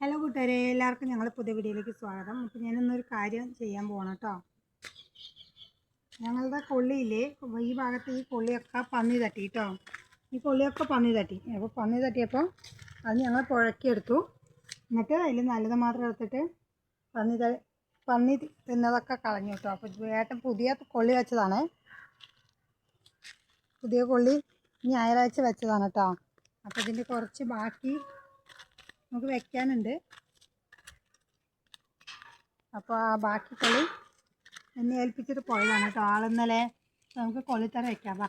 Hello കൂട്ടുകാരെ എല്ലാവർക്കും ഞങ്ങൾ പുതിയ വീഡിയോയിലേക്ക് സ്വാഗതം. അപ്പോൾ ഞാനിന്നൊരു കാര്യം ചെയ്യാൻ പോകണം കേട്ടോ. ഞങ്ങളുടെ കൊള്ളിയില്ലേ ഈ ഭാഗത്ത് ഈ കൊള്ളിയൊക്കെ പന്നി തട്ടി കേട്ടോ. ഈ കൊള്ളിയൊക്കെ പന്നി തട്ടി. അപ്പോൾ പന്നി തട്ടിയപ്പോൾ അത് ഞങ്ങൾ പുഴക്കിയെടുത്തു. എന്നിട്ട് അതിൽ നല്ലത് മാത്രം എടുത്തിട്ട് പന്നി പന്നി തിന്നതൊക്കെ കളഞ്ഞു കേട്ടോ. അപ്പോൾ ഏട്ടൻ പുതിയ കൊള്ളി വെച്ചതാണ്. പുതിയ കൊള്ളി ഞായറാഴ്ച വെച്ചതാണ് കേട്ടോ. അപ്പോൾ ഇതിന്റെ കുറച്ച് ബാക്കി നമുക്ക് വെക്കാനുണ്ട്. അപ്പോൾ ആ ബാക്കി കളി എന്നെ ഏൽപ്പിച്ചിട്ട് പോയതാണ് കേട്ടോ. ആളിന്നലെ നമുക്ക് കൊള്ളിത്തറ വെക്കാം. വാ.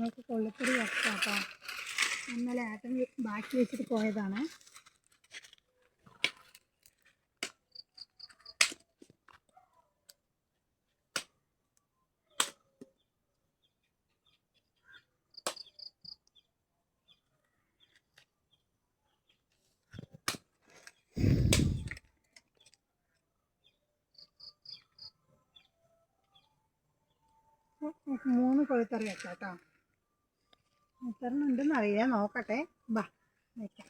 നമുക്ക് കൊള്ളിപ്പൊടി വെക്കാം കേട്ടോ ഇന്നലെ ഏട്ടൻ ബാക്കി വെച്ചിട്ട് പോയതാണ്. മൂന്ന് കൊഴുത്തറി വെക്കാം കേട്ടോ എത്ര ഉണ്ടെന്ന് അറിയാം നോക്കട്ടെ. ബാ വെക്കാം.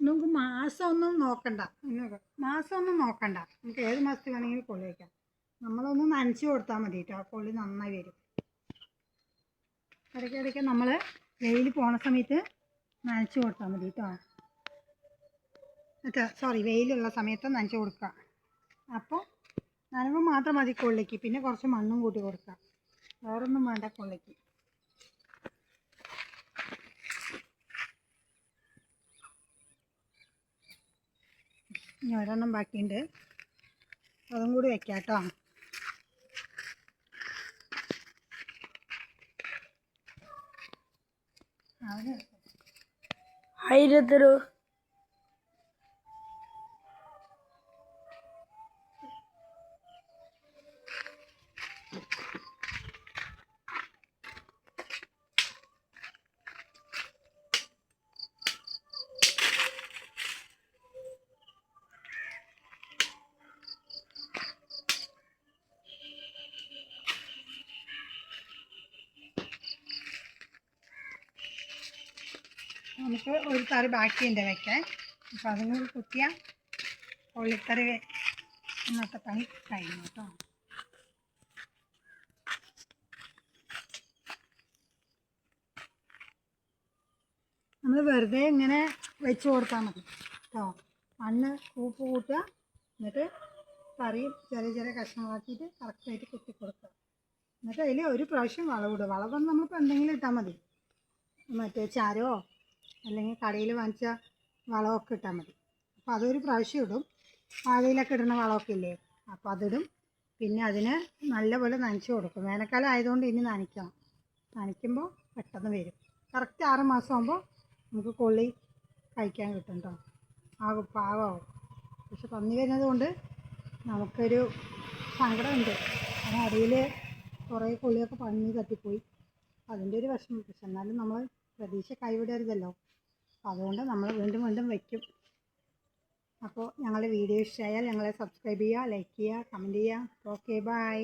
നമുക്ക് മാസമൊന്നും നോക്കണ്ട. മാസമൊന്നും നോക്കണ്ട. നമുക്ക് ഏത് മാസത്തിൽ വേണമെങ്കിലും കൊള്ളി വയ്ക്കാം നമ്മളൊന്ന് നനച്ച് കൊടുത്താൽ മതി കേട്ടോ ആ കൊള്ളി നന്നായി വരും. ഇടയ്ക്കിടയ്ക്ക് നമ്മൾ വെയിൽ പോണ സമയത്ത് നനച്ച് കൊടുത്താൽ മതി കേട്ടോ എന്നിട്ട് സോറി വെയിലുള്ള സമയത്ത് നനച്ച് കൊടുക്കുക അപ്പോൾ നനവ് മാത്രം മതി കൊള്ളിക്ക്. പിന്നെ കുറച്ച് മണ്ണും കൂട്ടി കൊടുക്കുക വേറൊന്നും വേണ്ട കൊള്ളിക്ക്. ഇനി ഒരെണ്ണം ബാക്കിയുണ്ട്. അതും കൂടി വെക്കാം കേട്ടോ Hayırdır o? നമുക്ക് ഒരു തറി ബാക്കിയുണ്ട് വെക്കാൻ. അപ്പം അതും കൂടി കുത്തിയാൽ ഇന്നത്തെ പണി കഴിഞ്ഞു കേട്ടോ. നമ്മൾ വെറുതെ ഇങ്ങനെ വെച്ച് കൊടുത്താൽ മതി കേട്ടോ. മണ്ണ് കൂപ്പ് കൂട്ടുക എന്നിട്ട് കറി ചെറിയ ചെറിയ കഷ്ണങ്ങളാക്കിയിട്ട് കറക്റ്റായിട്ട് കുത്തി കൊടുക്കുക. എന്നിട്ട് അതിൽ ഒരു പ്രാവശ്യം വളവിടുക. വളവെന്ന് നമ്മളിപ്പോൾ എന്തെങ്കിലും ഇട്ടാൽ മതി. മറ്റേ ചാരമോ അല്ലെങ്കിൽ കടയിൽ വാങ്ങിച്ച വളമൊക്കെ ഇട്ടാൽ മതി. അപ്പോൾ അതൊരു പ്രാവശ്യം ഇടും. വാഴയിലൊക്കെ ഇടുന്ന വളമൊക്കെ ഇല്ലേ? അപ്പോൾ അതിടും. പിന്നെ അതിന് നല്ലപോലെ നനച്ച് കൊടുക്കും. വേനൽക്കാലം ആയതുകൊണ്ട് ഇനി നനയ്ക്കണം. നനയ്ക്കുമ്പോൾ പെട്ടെന്ന് വരും. കറക്റ്റ് ആറ് മാസം ആകുമ്പോൾ നമുക്ക് കൊള്ളി കഴിക്കാൻ കിട്ടും കേട്ടോ ആകും പാകമാവും പക്ഷെ പന്നി വരുന്നത് കൊണ്ട് നമുക്കൊരു സങ്കടമുണ്ട്. കാരണം അടിയിൽ കുറേ കൊള്ളിയൊക്കെ പന്നി തട്ടിപ്പോയി. അതിന്റെ ഒരു വിഷമം. പക്ഷെ എന്നാലും നമ്മൾ പ്രതീക്ഷ കൈവിടരുതല്ലോ. അതുകൊണ്ട് നമ്മൾ വീണ്ടും വീണ്ടും വയ്ക്കും അപ്പോൾ ഞങ്ങളുടെ വീഡിയോ ഇഷ്ടമായാൽ ഞങ്ങളെ സബ്സ്ക്രൈബ് ചെയ്യുക ലൈക്ക് ചെയ്യുക കമന്റ് ചെയ്യുക. Okay bye